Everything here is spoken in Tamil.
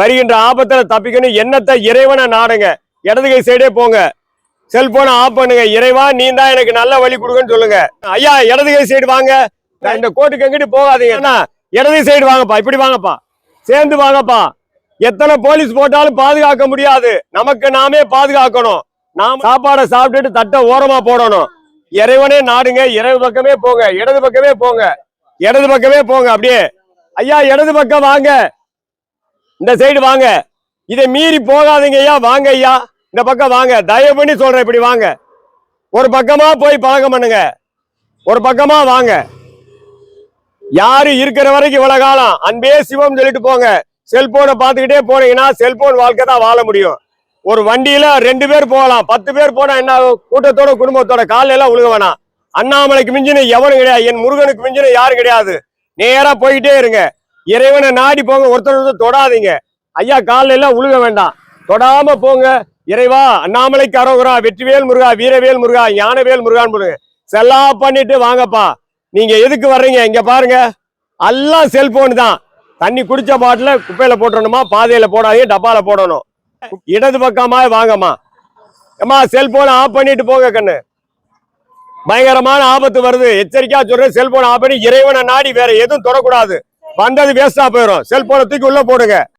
வருகின்ற ஆபத்துல தப்பிக்கணும். என்னத்தை இறைவனை நாடுங்க. இடது கை சைடே போங்க. செல்போனை ஆஃப் பண்ணுங்க. இறைவா நீ தான் எனக்கு நல்ல வழி கொடுங்கன்னு சொல்லுங்க. ஐயா இடது கை சைடு வாங்க. இந்த கோட்டுக்கு எங்கிட்டு போகாதீங்க. அண்ணா இடது சைடு வாங்கப்பா. இப்படி வாங்கப்பா. சேர்ந்து வாங்கப்பா. எத்தனை போலீஸ் போட்டாலும் பாதுகாக்க முடியாது. நமக்கு நாமே பாதுகாக்கணும். நாம் சாப்பாடை சாப்பிட்டுட்டு தட்டை ஓரமா போடணும். இறைவனே நாடுங்க. இறைவு பக்கமே போங்க. இடது பக்கமே போங்க. இடது பக்கமே போங்க. அப்படியே. ஐயா இடது பக்கம் வாங்க. இந்த சைடு வாங்க. இதை மீறி போகாதீங்க ஐயா. வாங்க ஐயா. இந்த பக்கம் வாங்க. தயவு பண்ணி சொல்றேன் இப்படி வாங்க. ஒரு பக்கமா போய் பழக்கம் பண்ணுங்க. ஒரு பக்கமா வாங்க. யாரு இருக்கிற வரைக்கும் இவ்வளவு காலம் அன்பே சிவம் சொல்லிட்டு போங்க. செல்போனை பார்த்துக்கிட்டே போனீங்கன்னா செல்போன் வாழ்க்கை தான் வாழ முடியும். ஒரு வண்டியில ரெண்டு பேர் போகலாம். பத்து பேர் போனா என்ன ஆகும்? கூட்டத்தோட குடும்பத்தோட காலையில எல்லாம் உழுக வேணாம். அண்ணாமலைக்கு மிஞ்சின எவனும் கிடையாது. என் முருகனுக்கு மிஞ்சின யாரும் கிடையாது. நேரா போயிட்டே இருங்க. இறைவனை நாடி போங்க ஒருத்தர் ஒருத்தர் தொடாதீங்க. ஐயா காலில் எல்லாம் உழுக வேண்டாம். தொடாம போங்க இறைவா அண்ணாமலைக்கு அரோகுரா வெற்றிவேல் முருகா வீரவேல் முருகா ஞானவேல் முருகான்னு போடுங்க. செல்லா பண்ணிட்டு வாங்கப்பா. நீங்க எதுக்கு வர்றீங்க? இங்க பாருங்க. எல்லாம் செல்போன் தான். தண்ணி குடிச்ச பாட்டில குப்பையில போட்டணுமா பாதையில போடாதீங்க டப்பால போடணும். இடது பக்கமா வாங்கம்மா. ஏமா செல்போனை ஆஃப் பண்ணிட்டு போங்க கண்ணு. பயங்கரமான ஆபத்து வருது. எச்சரிக்கையா சொல்றேன் செல்போனை ஆஃப் பண்ணி இறைவனை நாடி வேற எதுவும் தொடக்கூடாது. வந்தது வேஸ்டா போயிடும் செல்போனை தூக்கி உள்ள போடுங்க.